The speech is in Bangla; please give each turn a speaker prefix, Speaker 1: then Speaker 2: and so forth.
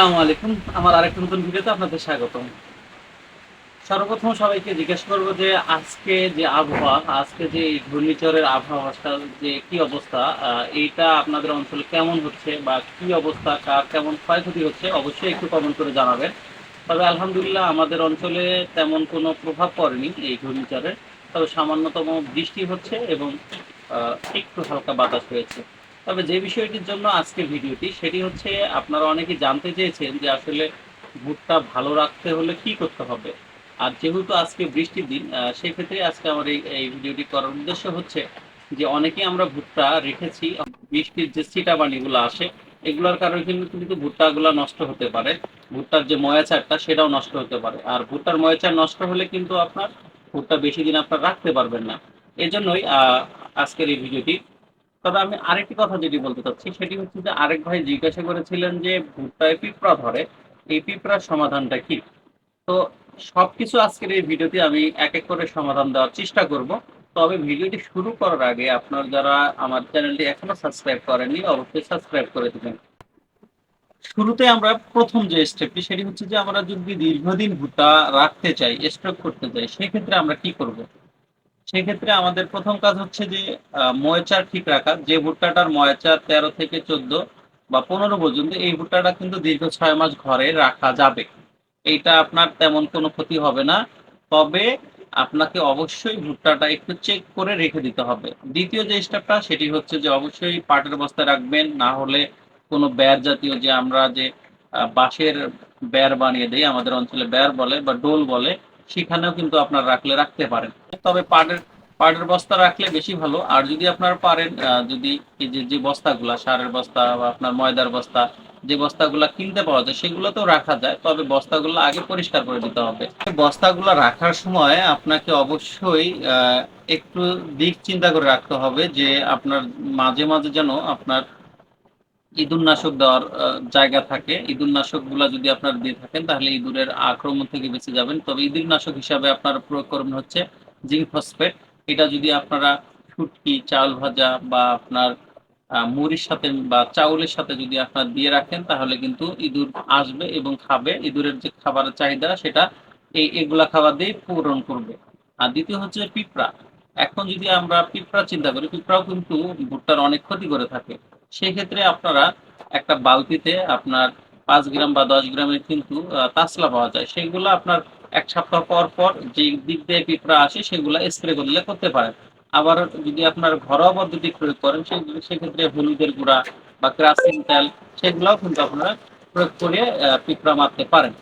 Speaker 1: আসসালামু আলাইকুম। আমার আরেকটা নতুন ভিডিওতে আপনাদের স্বাগতম। সর্বপ্রথম সবাইকে জিজ্ঞেস করব যে আজকে যে আবহাওয়া, আজকে যে এই ঘূর্ণিঝড়ের আবহাওয়াটা যে কি অবস্থা এইটা আপনাদের অঞ্চলে কেমন হচ্ছে বা কি অবস্থা, কার কেমন ক্ষয়ক্ষতি হচ্ছে অবশ্যই একটু কমেন্ট করে জানাবেন। তবে আলহামদুলিল্লাহ আমাদের অঞ্চলে তেমন কোনো প্রভাব পড়েনি এই ঘূর্ণিঝড়ের। তবে সামান্যতম বৃষ্টি হচ্ছে এবং একটু হালকা বাতাস হয়েছে। তবে যে বিষয়টির জন্য আজকের ভিডিওটি, সেটি হচ্ছে আপনারা অনেকে জানতে চেয়েছেন যে আসলে ভুট্টা ভালো রাখতে হলে কি করতে হবে। আর যেহেতু আজকে বৃষ্টির দিন সেক্ষেত্রে আজকে আমার এই ভিডিওটি করার উদ্দেশ্য হচ্ছে যে অনেকে আমরা ভুট্টা রেখেছি, বৃষ্টির যে ছিটাবানিগুলো আসে, এগুলোর কারণে কিন্তু কিন্তু ভুট্টাগুলো নষ্ট হতে পারে। ভুট্টার যে ময়াচারটা, সেটাও নষ্ট হতে পারে। আর ভুট্টার ময়াচার নষ্ট হলে কিন্তু আপনার ভুট্টা বেশি দিন আপনার রাখতে পারবেন না। এজন্যই আজকের এই ভিডিওটি তবে আমি আরেকটি কথা যেটি বলতে চাচ্ছি, সেটি হচ্ছে যে আরেক ভাই জিজ্ঞাসা করেছিলেন যে ভুট্টায় পিঁপড়া ধরে, এই পিঁপড়ার সমাধানটা কি? তো সবকিছু আজকের এই ভিডিওতে আমি এক এক করে সমাধান দেওয়ার চেষ্টা করব। তবে ভিডিওটি শুরু করার আগে আপনার যারা আমার চ্যানেলটি এখনও সাবস্ক্রাইব করেননি, অবশ্যই সাবস্ক্রাইব করে দেবেন। শুরুতে আমরা প্রথম যে স্টেপটি, সেটি হচ্ছে যে আমরা যদি দীর্ঘদিন ভুট্টা রাখতে চাই, স্টক করতে চাই, সেক্ষেত্রে আমরা কি করব? সেক্ষেত্রে আমাদের প্রথম কাজ হচ্ছে যে ময়চার ঠিক রাখা। যে ভুট্টাটার ময়চার তেরো থেকে চোদ্দ বা পনেরো পর্যন্ত, এই ভুট্টাটা কিন্তু দীর্ঘ ছয় মাস ঘরে রাখা যাবে। এইটা আপনার তেমন কোনো ক্ষতি হবে না। তবে আপনাকে অবশ্যই ভুট্টাটা একটু চেক করে রেখে দিতে হবে। দ্বিতীয় যে স্টেপটা সেটি হচ্ছে যে অবশ্যই পাটের বস্তায় রাখবেন। না হলে কোনো ব্যার জাতীয় যে আমরা যে বাঁশের ব্যার বানিয়ে দেই, আমাদের অঞ্চলে ব্যার বলে বা ডোল বলে সেখানেও কিন্তু আপনার রাখলে রাখতে পারেন। তবে পাটের পাটের বস্তা রাখলে বেশি ভালো। আর যদি আপনারা পারেন যদি যে যে বস্তাগুলা, সারের বস্তা বা আপনার ময়দার বস্তা, যে বস্তাগুলা কিনতে পাওয়া যায়, সেগুলোতেও রাখা যায়। তবে বস্তাগুলো আগে পরিষ্কার করে দিতে হবে। বস্তাগুলো রাখার সময় আপনাকে অবশ্যই একটু দিক চিন্তা করে রাখতে হবে যে, আপনার মাঝে মাঝে যেন আপনার ইঁদুরনাশক দেওয়ার জায়গা থাকে। ইঁদুরনাশকগুলা যদি আপনার দিয়ে থাকেন, তাহলে ইঁদুরের আক্রমণ থেকে বেঁচে যাবেন। তবে ইঁদুরনাশক হিসাবে আপনার প্রয়োগ করবেন হচ্ছে জিঙ্ক ফসফেট। এটা যদি আপনারা শুটকি চাউল ভাজা বা আপনার মুড়ির সাথে বা চাউলের সাথে যদি আপনার দিয়ে রাখেন, তাহলে কিন্তু ইঁদুর আসবে এবং খাবে। ইঁদুরের যে খাবারের চাহিদা, সেটা এই, এগুলা খাবার দিয়ে পূরণ করবে। আর দ্বিতীয় হচ্ছে পিঁপড়া। এখন যদি আমরা পিঁপড়া চিন্তা করি, পিঁপড়াও কিন্তু ভুট্টার অনেক ক্ষতি করে থাকে। সেই ক্ষেত্রে আপনারা একটা বালতিতে আপনার পাঁচ গ্রাম বা দশ গ্রামের কিন্তু তাসলা পাওয়া যায়। সেগুলো আপনার এক সপ্তাহ পর পর যে দিক দিয়ে পিঁপড়া আসে, সেগুলো স্প্রে করলে করতে পারেন। আবার যদি আপনার ঘরোয়া পদ্ধতি প্রয়োগ করেন, সেই- সেক্ষেত্রে হলুদের গুঁড়া বা ক্রাসিন তেল, সেগুলোও কিন্তু আপনারা প্রয়োগ করে পিঁপড়া মারতে পারেন।